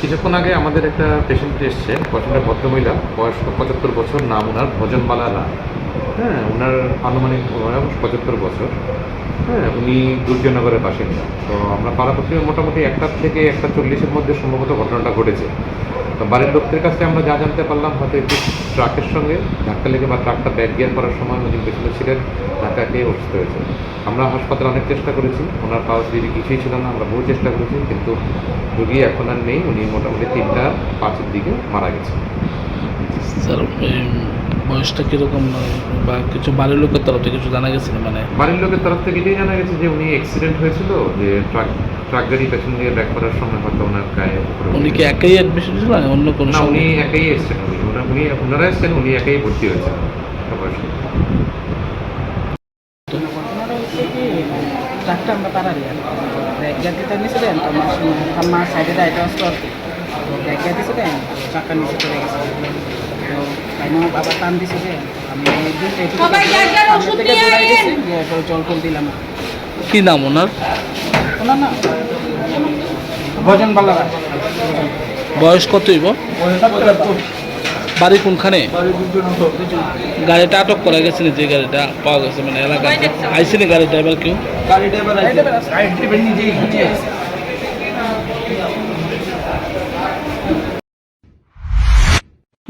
কিছুক্ষণ আগে আমাদের একটা পেশেন্ট এসছে পছন্দের ভদ্রমহিলা বয়স পঁচাত্তর বছর, নাম ওনার ভজনমালা না হ্যাঁ ওনার আনুমানিক বয়স পঁচাত্তর বছর। হ্যাঁ উনি দুর্জনগরের বাসিন্দা। তো আমরা পাড়াপত্রী মোটামুটি একটা থেকে একটা চল্লিশের মধ্যে সম্ভবত ঘটনাটা ঘটেছে। তো বাড়ির লোকদের কাছে আমরা যা জানতে পারলাম, হয়তো একটু ট্রাকের সঙ্গে ধাক্কা লেগে বা ট্রাকটা ব্যাগ গিয়ার করার সময় উনি পেছনে ছিলেন ধাক্কা খেয়ে অসুস্থ হয়েছে। আমরা হাসপাতালে অনেক চেষ্টা করেছি, ওনার পাওয়া দিদি কিছুই ছিল না, আমরা বহু চেষ্টা করেছি, কিন্তু রুগী এখন আর নেই, উনি মোটামুটি তিনটা পাঁচের দিকে মারা গেছে। স্যার বয়সটা কীরকম বা কিছু বাড়ির লোকের তরফ থেকে কিছু জানা গেছে মানে বাড়ির লোকের তরফ থেকে এটাই জানা গেছে যে উনি অ্যাক্সিডেন্ট হয়েছিল যে ট্রাক ট্রাক গাড়ি পেছন দিয়ে ব্যাক করার সময় হয়তো ওনার গায়ে উনি কি একাই অ্যাডমিশন ছিল না অন্য কোনো না উনি একাই এসেছেন উনি উনি ওনারা এসেছেন উনি একাই ভর্তি হয়েছেন ট্রাকটা আমরা তাড়ারি আর ব্যাগ গিয়ার দিতে নিয়েছিলেন তো আমার কি বাবা টান দিছে যে আমি জল দিলাম। নাম ওনার? ওনার না ভজন বাল্লারা বয়স কত হইব? বাড়ি কোনখানে? গাড়িটা আটক করা গেছে যে গাড়িটা পাওয়া গেছে মানে এলাকায় আইসিনি গাড়ি ড্রাইভার কেউ?